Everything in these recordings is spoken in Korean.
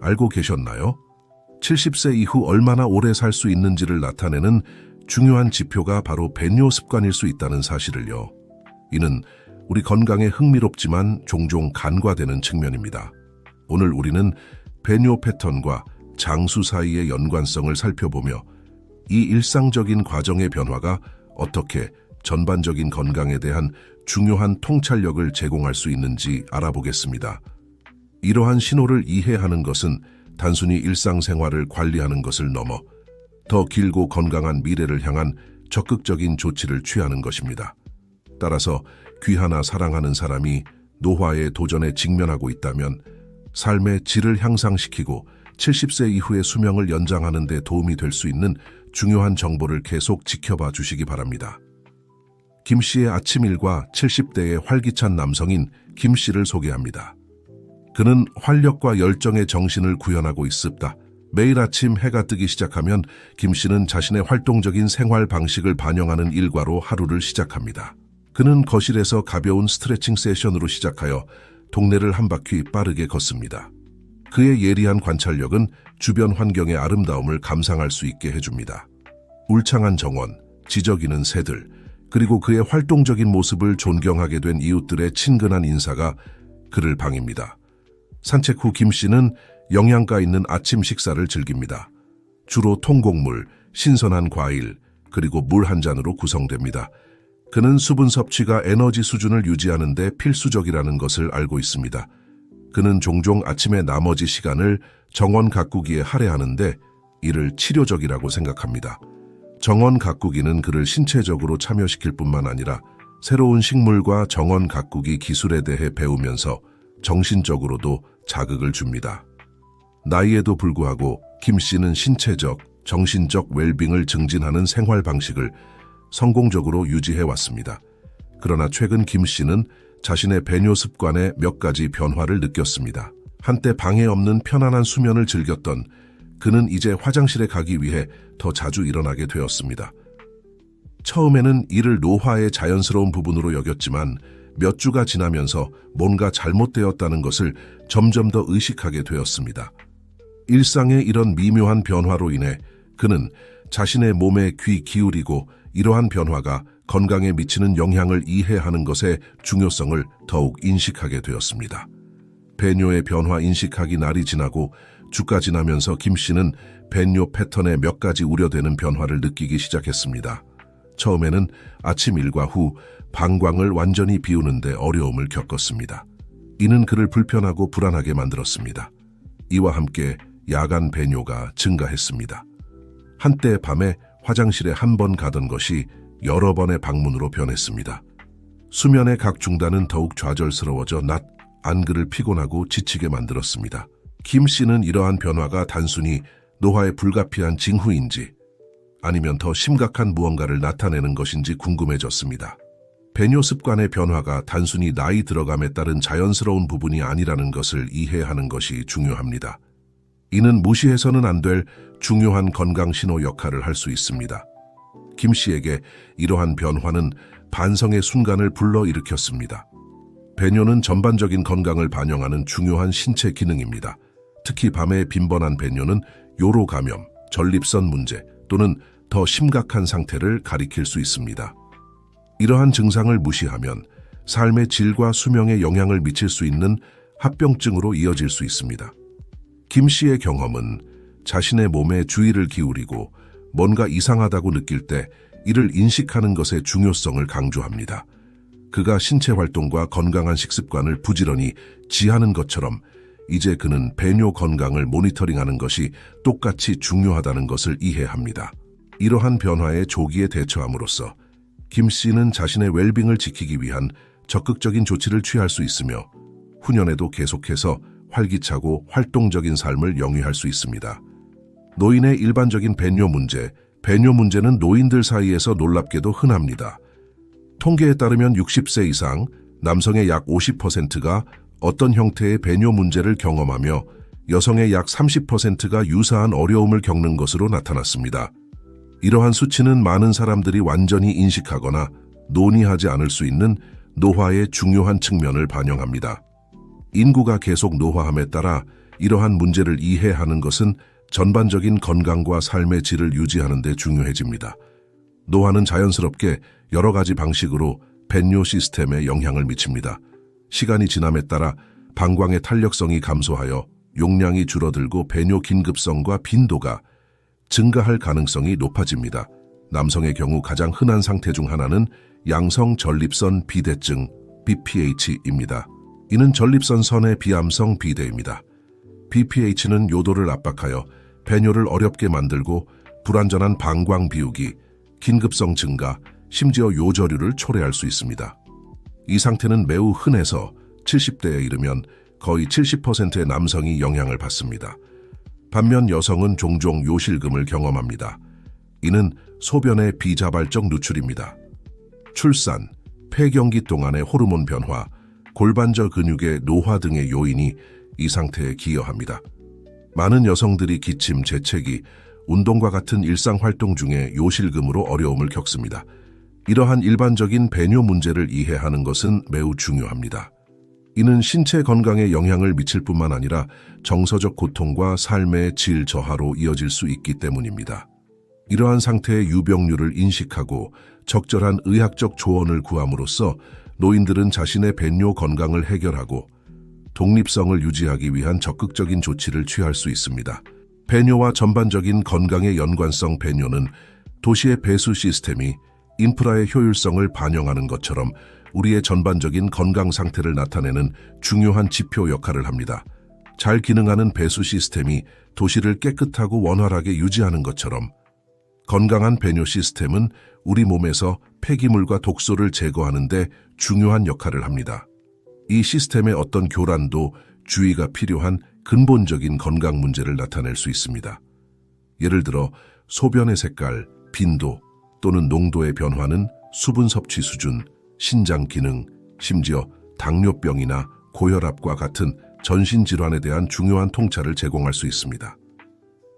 알고 계셨나요? 70세 이후 얼마나 오래 살 수 있는지를 나타내는 중요한 지표가 바로 배뇨 습관일 수 있다는 사실을요. 이는 우리 건강에 흥미롭지만 종종 간과되는 측면입니다. 오늘 우리는 배뇨 패턴과 장수 사이의 연관성을 살펴보며 이 일상적인 과정의 변화가 어떻게 전반적인 건강에 대한 중요한 통찰력을 제공할 수 있는지 알아보겠습니다. 이러한 신호를 이해하는 것은 단순히 일상생활을 관리하는 것을 넘어 더 길고 건강한 미래를 향한 적극적인 조치를 취하는 것입니다. 따라서 귀하나 사랑하는 사람이 노화의 도전에 직면하고 있다면 삶의 질을 향상시키고 70세 이후의 수명을 연장하는 데 도움이 될 수 있는 중요한 정보를 계속 지켜봐 주시기 바랍니다. 김 씨의 아침 일과 70대의 활기찬 남성인 김 씨를 소개합니다. 그는 활력과 열정의 정신을 구현하고 있습니다. 매일 아침 해가 뜨기 시작하면 김 씨는 자신의 활동적인 생활 방식을 반영하는 일과로 하루를 시작합니다. 그는 거실에서 가벼운 스트레칭 세션으로 시작하여 동네를 한 바퀴 빠르게 걷습니다. 그의 예리한 관찰력은 주변 환경의 아름다움을 감상할 수 있게 해줍니다. 울창한 정원, 지저귀는 새들, 그리고 그의 활동적인 모습을 존경하게 된 이웃들의 친근한 인사가 그를 방입니다. 산책 후 김 씨는 영양가 있는 아침 식사를 즐깁니다. 주로 통곡물, 신선한 과일, 그리고 물 한 잔으로 구성됩니다. 그는 수분 섭취가 에너지 수준을 유지하는 데 필수적이라는 것을 알고 있습니다. 그는 종종 아침의 나머지 시간을 정원 가꾸기에 할애하는데 이를 치료적이라고 생각합니다. 정원 가꾸기는 그를 신체적으로 참여시킬 뿐만 아니라 새로운 식물과 정원 가꾸기 기술에 대해 배우면서 정신적으로도 자극을 줍니다. 나이에도 불구하고 김 씨는 신체적, 정신적 웰빙을 증진하는 생활 방식을 성공적으로 유지해 왔습니다. 그러나 최근 김 씨는 자신의 배뇨 습관에 몇 가지 변화를 느꼈습니다. 한때 방해 없는 편안한 수면을 즐겼던 그는 이제 화장실에 가기 위해 더 자주 일어나게 되었습니다. 처음에는 이를 노화의 자연스러운 부분으로 여겼지만 몇 주가 지나면서 뭔가 잘못되었다는 것을 점점 더 의식하게 되었습니다. 일상의 이런 미묘한 변화로 인해 그는 자신의 몸에 귀 기울이고 이러한 변화가 건강에 미치는 영향을 이해하는 것의 중요성을 더욱 인식하게 되었습니다. 배뇨의 변화 인식하기 날이 지나고 주가 지나면서 김 씨는 배뇨 패턴의 몇 가지 우려되는 변화를 느끼기 시작했습니다. 처음에는 아침 일과 후 방광을 완전히 비우는데 어려움을 겪었습니다. 이는 그를 불편하고 불안하게 만들었습니다. 이와 함께 야간 배뇨가 증가했습니다. 한때 밤에 화장실에 한 번 가던 것이 여러 번의 방문으로 변했습니다. 수면의 각 중단은 더욱 좌절스러워져 낮 안글을 피곤하고 지치게 만들었습니다. 김 씨는 이러한 변화가 단순히 노화의 불가피한 징후인지 아니면 더 심각한 무언가를 나타내는 것인지 궁금해졌습니다. 배뇨 습관의 변화가 단순히 나이 들어감에 따른 자연스러운 부분이 아니라는 것을 이해하는 것이 중요합니다. 이는 무시해서는 안 될 중요한 건강 신호 역할을 할 수 있습니다. 김 씨에게 이러한 변화는 반성의 순간을 불러일으켰습니다. 배뇨는 전반적인 건강을 반영하는 중요한 신체 기능입니다. 특히 밤에 빈번한 배뇨는 요로 감염, 전립선 문제 또는 더 심각한 상태를 가리킬 수 있습니다. 이러한 증상을 무시하면 삶의 질과 수명에 영향을 미칠 수 있는 합병증으로 이어질 수 있습니다. 김 씨의 경험은 자신의 몸에 주의를 기울이고 뭔가 이상하다고 느낄 때 이를 인식하는 것의 중요성을 강조합니다. 그가 신체 활동과 건강한 식습관을 부지런히 지하는 것처럼 이제 그는 배뇨 건강을 모니터링하는 것이 똑같이 중요하다는 것을 이해합니다. 이러한 변화에 조기에 대처함으로써 김 씨는 자신의 웰빙을 지키기 위한 적극적인 조치를 취할 수 있으며 후년에도 계속해서 활기차고 활동적인 삶을 영위할 수 있습니다. 노인의 일반적인 배뇨 문제, 배뇨 문제는 노인들 사이에서 놀랍게도 흔합니다. 통계에 따르면 60세 이상 남성의 약 50%가 어떤 형태의 배뇨 문제를 경험하며 여성의 약 30%가 유사한 어려움을 겪는 것으로 나타났습니다. 이러한 수치는 많은 사람들이 완전히 인식하거나 논의하지 않을 수 있는 노화의 중요한 측면을 반영합니다. 인구가 계속 노화함에 따라 이러한 문제를 이해하는 것은 전반적인 건강과 삶의 질을 유지하는 데 중요해집니다. 노화는 자연스럽게 여러 가지 방식으로 배뇨 시스템에 영향을 미칩니다. 시간이 지남에 따라 방광의 탄력성이 감소하여 용량이 줄어들고 배뇨 긴급성과 빈도가 증가할 가능성이 높아집니다. 남성의 경우 가장 흔한 상태 중 하나는 양성 전립선 비대증 BPH입니다. 이는 전립선 선의 비암성 비대입니다. BPH는 요도를 압박하여 배뇨를 어렵게 만들고 불완전한 방광 비우기, 긴급성 증가, 심지어 요저류를 초래할 수 있습니다. 이 상태는 매우 흔해서 70대에 이르면 거의 70%의 남성이 영향을 받습니다. 반면 여성은 종종 요실금을 경험합니다. 이는 소변의 비자발적 누출입니다. 출산, 폐경기 동안의 호르몬 변화, 골반저 근육의 노화 등의 요인이 이 상태에 기여합니다. 많은 여성들이 기침, 재채기, 운동과 같은 일상 활동 중에 요실금으로 어려움을 겪습니다. 이러한 일반적인 배뇨 문제를 이해하는 것은 매우 중요합니다. 이는 신체 건강에 영향을 미칠 뿐만 아니라 정서적 고통과 삶의 질 저하로 이어질 수 있기 때문입니다. 이러한 상태의 유병률을 인식하고 적절한 의학적 조언을 구함으로써 노인들은 자신의 배뇨 건강을 해결하고 독립성을 유지하기 위한 적극적인 조치를 취할 수 있습니다. 배뇨와 전반적인 건강의 연관성 배뇨는 도시의 배수 시스템이 인프라의 효율성을 반영하는 것처럼 우리의 전반적인 건강 상태를 나타내는 중요한 지표 역할을 합니다. 잘 기능하는 배수 시스템이 도시를 깨끗하고 원활하게 유지하는 것처럼 건강한 배뇨 시스템은 우리 몸에서 폐기물과 독소를 제거하는 데 중요한 역할을 합니다. 이 시스템의 어떤 교란도 주의가 필요한 근본적인 건강 문제를 나타낼 수 있습니다. 예를 들어 소변의 색깔, 빈도 또는 농도의 변화는 수분 섭취 수준, 신장 기능, 심지어 당뇨병이나 고혈압과 같은 전신 질환에 대한 중요한 통찰을 제공할 수 있습니다.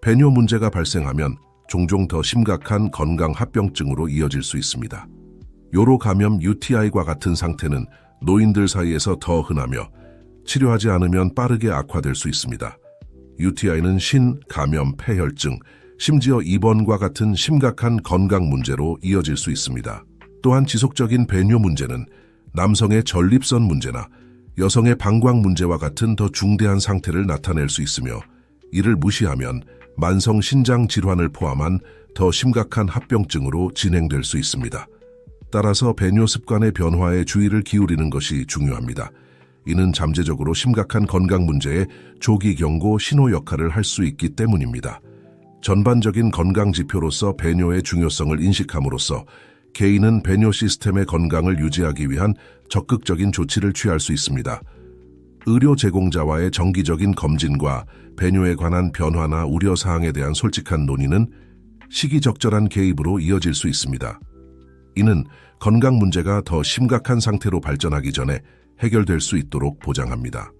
배뇨 문제가 발생하면 종종 더 심각한 건강 합병증으로 이어질 수 있습니다. 요로 감염 UTI과 같은 상태는 노인들 사이에서 더 흔하며 치료하지 않으면 빠르게 악화될 수 있습니다. UTI는 신, 감염, 폐혈증, 심지어 입원과 같은 심각한 건강 문제로 이어질 수 있습니다. 또한 지속적인 배뇨 문제는 남성의 전립선 문제나 여성의 방광 문제와 같은 더 중대한 상태를 나타낼 수 있으며 이를 무시하면 만성 신장 질환을 포함한 더 심각한 합병증으로 진행될 수 있습니다. 따라서 배뇨 습관의 변화에 주의를 기울이는 것이 중요합니다. 이는 잠재적으로 심각한 건강 문제의 조기 경고 신호 역할을 할 수 있기 때문입니다. 전반적인 건강 지표로서 배뇨의 중요성을 인식함으로써 개인은 배뇨 시스템의 건강을 유지하기 위한 적극적인 조치를 취할 수 있습니다. 의료 제공자와의 정기적인 검진과 배뇨에 관한 변화나 우려 사항에 대한 솔직한 논의는 시기적절한 개입으로 이어질 수 있습니다. 이는 건강 문제가 더 심각한 상태로 발전하기 전에 해결될 수 있도록 보장합니다.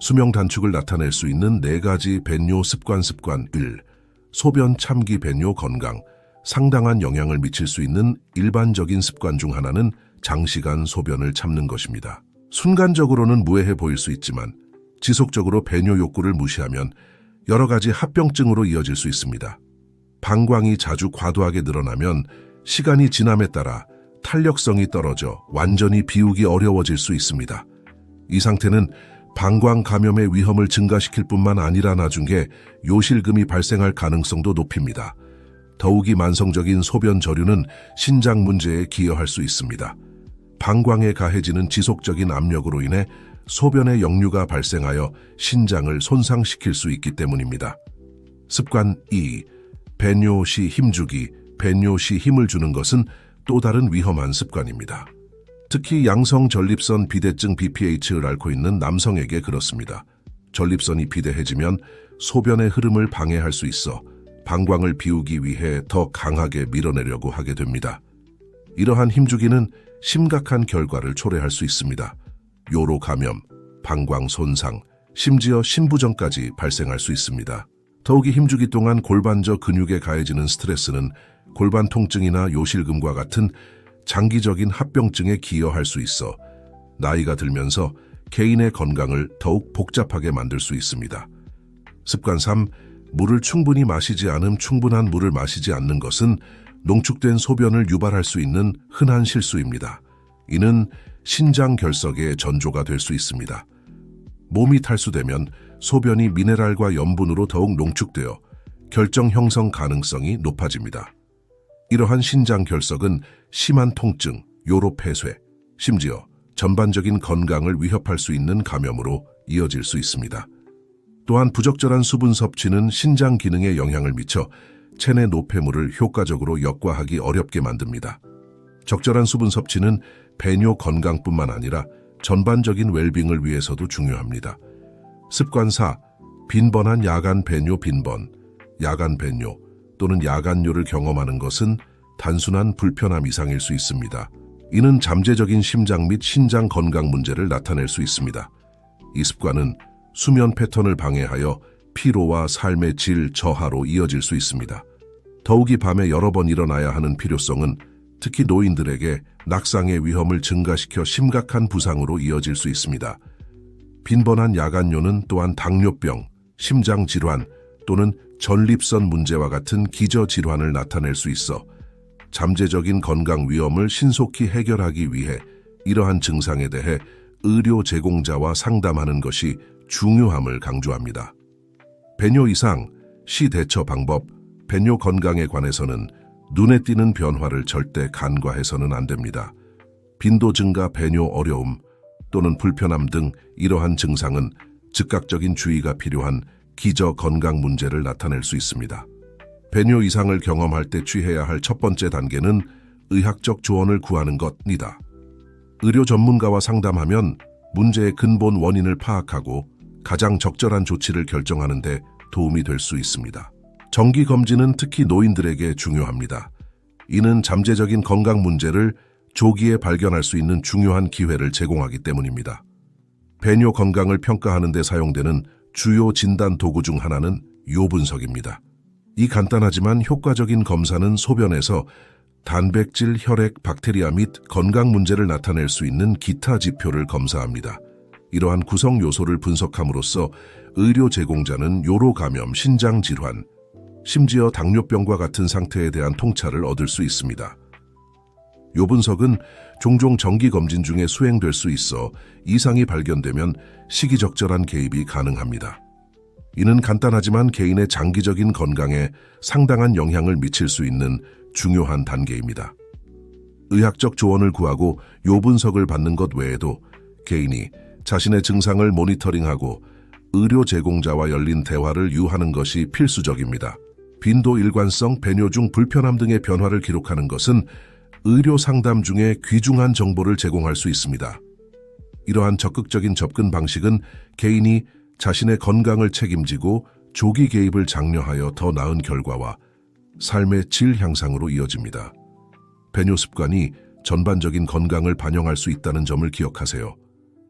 수명 단축을 나타낼 수 있는 네 가지 배뇨 습관 습관 1. 소변 참기 배뇨 건강 상당한 영향을 미칠 수 있는 일반적인 습관 중 하나는 장시간 소변을 참는 것입니다. 순간적으로는 무해해 보일 수 있지만 지속적으로 배뇨 욕구를 무시하면 여러 가지 합병증으로 이어질 수 있습니다. 방광이 자주 과도하게 늘어나면 시간이 지남에 따라 탄력성이 떨어져 완전히 비우기 어려워질 수 있습니다. 이 상태는 방광 감염의 위험을 증가시킬 뿐만 아니라 나중에 요실금이 발생할 가능성도 높입니다. 더욱이 만성적인 소변 저류는 신장 문제에 기여할 수 있습니다. 방광에 가해지는 지속적인 압력으로 인해 소변의 역류가 발생하여 신장을 손상시킬 수 있기 때문입니다. 습관 2. 배뇨 시 힘주기, 배뇨 시 힘을 주는 것은 또 다른 위험한 습관입니다. 특히 양성 전립선 비대증 BPH를 앓고 있는 남성에게 그렇습니다. 전립선이 비대해지면 소변의 흐름을 방해할 수 있어 방광을 비우기 위해 더 강하게 밀어내려고 하게 됩니다. 이러한 힘주기는 심각한 결과를 초래할 수 있습니다. 요로 감염, 방광 손상, 심지어 신부전까지 발생할 수 있습니다. 더욱이 힘주기 동안 골반저 근육에 가해지는 스트레스는 골반 통증이나 요실금과 같은 장기적인 합병증에 기여할 수 있어 나이가 들면서 개인의 건강을 더욱 복잡하게 만들 수 있습니다. 습관 3. 물을 충분히 마시지 않음 충분한 물을 마시지 않는 것은 농축된 소변을 유발할 수 있는 흔한 실수입니다. 이는 신장 결석의 전조가 될 수 있습니다. 몸이 탈수되면 소변이 미네랄과 염분으로 더욱 농축되어 결정 형성 가능성이 높아집니다. 이러한 신장 결석은 심한 통증, 요로 폐쇄, 심지어 전반적인 건강을 위협할 수 있는 감염으로 이어질 수 있습니다. 또한 부적절한 수분 섭취는 신장 기능에 영향을 미쳐 체내 노폐물을 효과적으로 역과하기 어렵게 만듭니다. 적절한 수분 섭취는 배뇨 건강뿐만 아니라 전반적인 웰빙을 위해서도 중요합니다. 습관 4. 빈번한 야간 배뇨 빈번, 야간 배뇨 또는 야간뇨를 경험하는 것은 단순한 불편함 이상일 수 있습니다. 이는 잠재적인 심장 및 신장 건강 문제를 나타낼 수 있습니다. 이 습관은 수면 패턴을 방해하여 피로와 삶의 질 저하로 이어질 수 있습니다. 더욱이 밤에 여러 번 일어나야 하는 필요성은 특히 노인들에게 낙상의 위험을 증가시켜 심각한 부상으로 이어질 수 있습니다. 빈번한 야간요는 또한 당뇨병, 심장질환 또는 전립선 문제와 같은 기저질환을 나타낼 수 있어 잠재적인 건강 위험을 신속히 해결하기 위해 이러한 증상에 대해 의료 제공자와 상담하는 것이 중요함을 강조합니다. 배뇨 이상, 시 대처 방법, 배뇨 건강에 관해서는 눈에 띄는 변화를 절대 간과해서는 안 됩니다. 빈도 증가, 배뇨 어려움 또는 불편함 등 이러한 증상은 즉각적인 주의가 필요한 기저 건강 문제를 나타낼 수 있습니다. 배뇨 이상을 경험할 때 취해야 할 첫 번째 단계는 의학적 조언을 구하는 것이다. 의료 전문가와 상담하면 문제의 근본 원인을 파악하고 가장 적절한 조치를 결정하는 데 도움이 될 수 있습니다. 정기 검진은 특히 노인들에게 중요합니다. 이는 잠재적인 건강 문제를 조기에 발견할 수 있는 중요한 기회를 제공하기 때문입니다. 배뇨 건강을 평가하는 데 사용되는 주요 진단 도구 중 하나는 요분석입니다. 이 간단하지만 효과적인 검사는 소변에서 단백질, 혈액, 박테리아 및 건강 문제를 나타낼 수 있는 기타 지표를 검사합니다. 이러한 구성 요소를 분석함으로써 의료 제공자는 요로 감염, 신장 질환, 심지어 당뇨병과 같은 상태에 대한 통찰을 얻을 수 있습니다. 요 분석은 종종 정기 검진 중에 수행될 수 있어 이상이 발견되면 시기적절한 개입이 가능합니다. 이는 간단하지만 개인의 장기적인 건강에 상당한 영향을 미칠 수 있는 중요한 단계입니다. 의학적 조언을 구하고 요 분석을 받는 것 외에도 개인이 자신의 증상을 모니터링하고 의료 제공자와 열린 대화를 유하는 것이 필수적입니다. 빈도 일관성, 배뇨 중 불편함 등의 변화를 기록하는 것은 의료 상담 중에 귀중한 정보를 제공할 수 있습니다. 이러한 적극적인 접근 방식은 개인이 자신의 건강을 책임지고 조기 개입을 장려하여 더 나은 결과와 삶의 질 향상으로 이어집니다. 배뇨 습관이 전반적인 건강을 반영할 수 있다는 점을 기억하세요.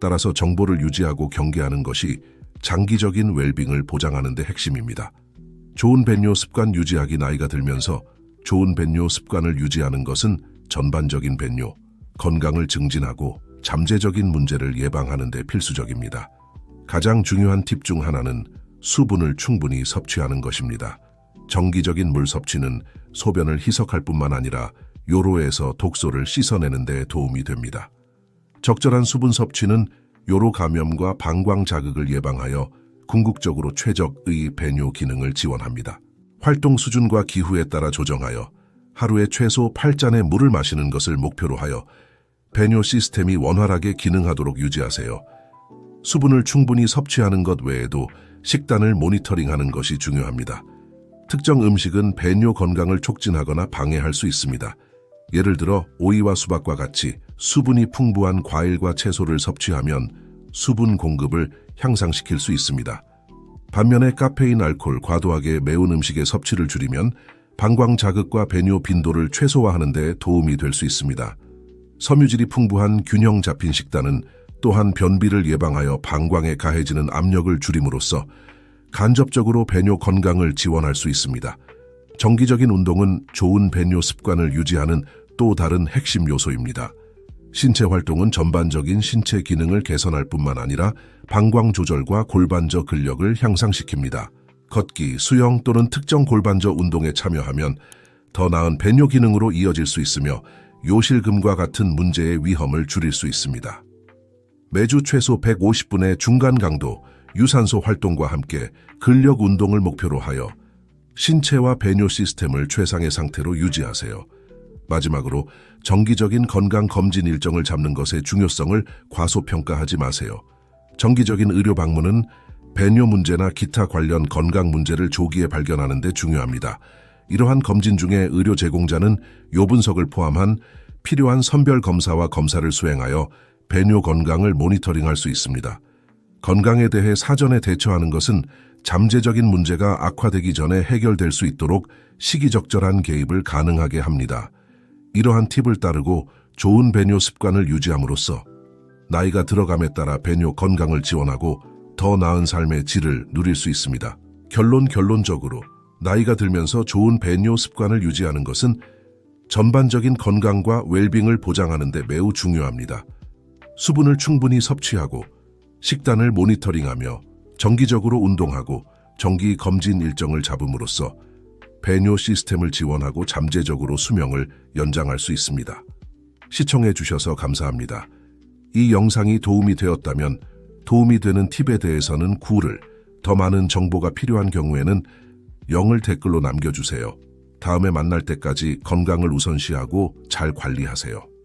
따라서 정보를 유지하고 경계하는 것이 장기적인 웰빙을 보장하는 데 핵심입니다. 좋은 배뇨 습관 유지하기 나이가 들면서 좋은 배뇨 습관을 유지하는 것은 전반적인 배뇨, 건강을 증진하고 잠재적인 문제를 예방하는 데 필수적입니다. 가장 중요한 팁 중 하나는 수분을 충분히 섭취하는 것입니다. 정기적인 물 섭취는 소변을 희석할 뿐만 아니라 요로에서 독소를 씻어내는 데 도움이 됩니다. 적절한 수분 섭취는 요로 감염과 방광 자극을 예방하여 궁극적으로 최적의 배뇨 기능을 지원합니다. 활동 수준과 기후에 따라 조정하여 하루에 최소 8잔의 물을 마시는 것을 목표로 하여 배뇨 시스템이 원활하게 기능하도록 유지하세요. 수분을 충분히 섭취하는 것 외에도 식단을 모니터링하는 것이 중요합니다. 특정 음식은 배뇨 건강을 촉진하거나 방해할 수 있습니다. 예를 들어 오이와 수박과 같이 수분이 풍부한 과일과 채소를 섭취하면 수분 공급을 향상시킬 수 있습니다. 반면에 카페인, 알코올, 과도하게 매운 음식의 섭취를 줄이면 방광 자극과 배뇨 빈도를 최소화하는 데 도움이 될 수 있습니다. 섬유질이 풍부한 균형 잡힌 식단은 또한 변비를 예방하여 방광에 가해지는 압력을 줄임으로써 간접적으로 배뇨 건강을 지원할 수 있습니다. 정기적인 운동은 좋은 배뇨 습관을 유지하는 또 다른 핵심 요소입니다. 신체 활동은 전반적인 신체 기능을 개선할 뿐만 아니라 방광 조절과 골반저 근력을 향상시킵니다. 걷기, 수영 또는 특정 골반저 운동에 참여하면 더 나은 배뇨 기능으로 이어질 수 있으며 요실금과 같은 문제의 위험을 줄일 수 있습니다. 매주 최소 150분의 중간 강도 유산소 활동과 함께 근력 운동을 목표로 하여 신체와 배뇨 시스템을 최상의 상태로 유지하세요. 마지막으로 정기적인 건강 검진 일정을 잡는 것의 중요성을 과소평가하지 마세요. 정기적인 의료 방문은 배뇨 문제나 기타 관련 건강 문제를 조기에 발견하는 데 중요합니다. 이러한 검진 중에 의료 제공자는 요 분석을 포함한 필요한 선별 검사와 검사를 수행하여 배뇨 건강을 모니터링할 수 있습니다. 건강에 대해 사전에 대처하는 것은 잠재적인 문제가 악화되기 전에 해결될 수 있도록 시기적절한 개입을 가능하게 합니다. 이러한 팁을 따르고 좋은 배뇨 습관을 유지함으로써 나이가 들어감에 따라 배뇨 건강을 지원하고 더 나은 삶의 질을 누릴 수 있습니다. 결론 결론적으로 나이가 들면서 좋은 배뇨 습관을 유지하는 것은 전반적인 건강과 웰빙을 보장하는 데 매우 중요합니다. 수분을 충분히 섭취하고 식단을 모니터링하며 정기적으로 운동하고 정기 검진 일정을 잡음으로써 배뇨 시스템을 지원하고 잠재적으로 수명을 연장할 수 있습니다. 시청해 주셔서 감사합니다. 이 영상이 도움이 되었다면 도움이 되는 팁에 대해서는 구를, 더 많은 정보가 필요한 경우에는 영을 댓글로 남겨주세요. 다음에 만날 때까지 건강을 우선시하고 잘 관리하세요.